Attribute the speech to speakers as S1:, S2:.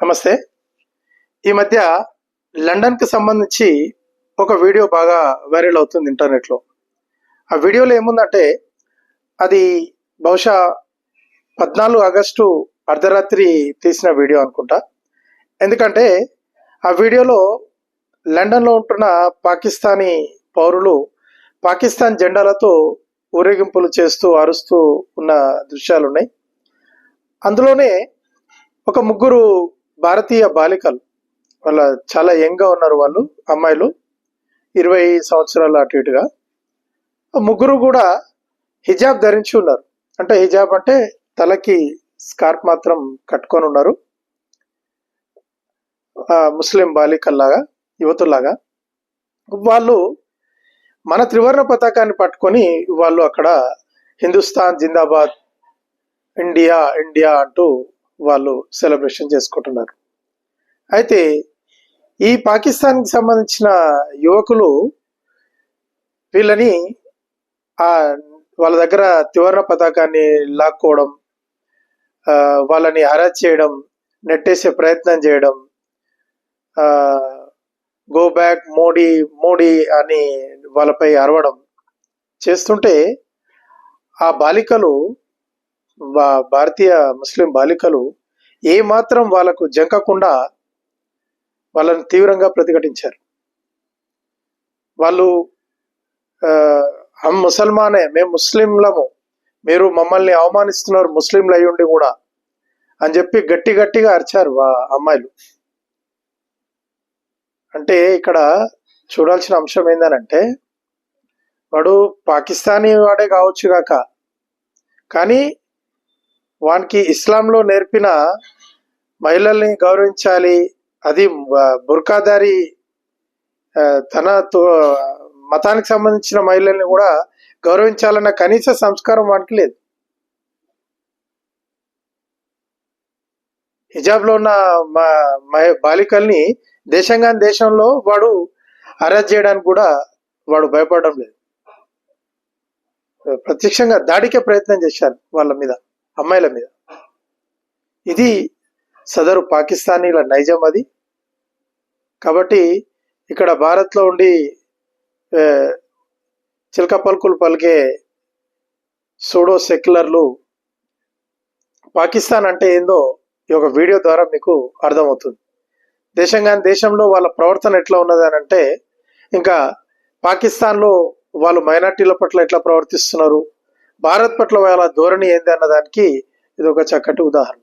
S1: నమస్తే. ఈ మధ్య లండన్కి సంబంధించి ఒక వీడియో బాగా వైరల్ అవుతుంది ఇంటర్నెట్లో. ఆ వీడియోలో ఏముందంటే అది బహుశా పద్నాలుగు ఆగస్టు అర్ధరాత్రి తీసిన వీడియో అనుకుంటా. ఎందుకంటే ఆ వీడియోలో లండన్లో ఉంటున్న పాకిస్తానీ పౌరులు పాకిస్తాన్ జెండాలతో ఊరేగింపులు చేస్తూ అరుస్తూ ఉన్న దృశ్యాలు ఉన్నాయి అందులోనే ఒక ముగ్గురు భారతీయ బాలికలు వాళ్ళ చాలా యంగ్గా ఉన్నారు వాళ్ళు అమ్మాయిలు ఇరవై సంవత్సరాలు అటు ఇటుగా. ముగ్గురు కూడా హిజాబ్ ధరించి ఉన్నారు. అంటే హిజాబ్ అంటే తలకి స్కార్ఫ్ మాత్రం కట్టుకొని ఉన్నారు. ముస్లిం బాలికల్లాగా యువతుల్లాగా. వాళ్ళు మన త్రివర్ణ పతాకాన్ని పట్టుకొని వాళ్ళు అక్కడ హిందుస్థాన్ జిందాబాద్ ఇండియా ఇండియా అంటూ వాళ్ళు సెలబ్రేషన్ చేసుకుంటున్నారు. అయితే ఈ పాకిస్తాన్కి సంబంధించిన యువకులు వీళ్ళని ఆ వాళ్ళ దగ్గర త్రివర్ణ పతాకాన్ని లాక్కోవడం వాళ్ళని హరాజ్ చేయడం నెట్టేసే ప్రయత్నం చేయడం గో బ్యాక్ మోడీ మోడీ అని వాళ్ళపై అరవడం చేస్తుంటే ఆ బాలికలు భారతీయ ముస్లిం బాలికలు ఏమాత్రం వాళ్ళకు జంకకుండా వాళ్ళని తీవ్రంగా ప్రతిఘటించారు. వాళ్ళు హమ్ ముసల్మానే మేము ముస్లింలము. మీరు మమ్మల్ని అవమానిస్తున్నారు ముస్లింలు అయి ఉండి కూడా. అని చెప్పి గట్టి గట్టిగా అరిచారు ఆ అమ్మాయిలు. అంటే ఇక్కడ చూడాల్సిన అంశం ఏందనంటే వాడు పాకిస్తానీ వాడే కావచ్చు కాక కానీ వానికి ఇస్లాంలో నేర్పిన మహిళల్ని గౌరవించాలి అది బుర్కాదారి తన తో- మతానికి సంబంధించిన మహిళల్ని కూడా గౌరవించాలన్న కనీస సంస్కారం వానికి లేదు. హిజాబ్లో ఉన్న మ- బాలికల్ని దేశంగా దేశంలో వాడు అరెస్ట్ చేయడానికి కూడా వాడు భయపడడం లేదు. ప్రత్యక్షంగా దాడికే ప్రయత్నం చేశారు వాళ్ళ మీద అమ్మాయిల మీద. ఇది సదరు పాకిస్తానీల నైజం అది. కాబట్టి ఇక్కడ భారత్లో ఉండి చిలక పలుకులు పలికే సూడో సెక్యులర్లు పాకిస్తాన్ అంటే ఏందో ఈ యొక్క వీడియో ద్వారా మీకు అర్థమవుతుంది. దేశంగా దేశంలో వాళ్ళ ప్రవర్తన ఎట్లా ఉన్నది అని అంటే ఇంకా పాకిస్తాన్లో వాళ్ళు మైనార్టీల పట్ల ఎట్లా ప్రవర్తిస్తున్నారు భారత్ పట్ల వాళ్ళ ధోరణి ఏంది అన్నదానికి ఇది ఒక చక్కటి ఉదాహరణ.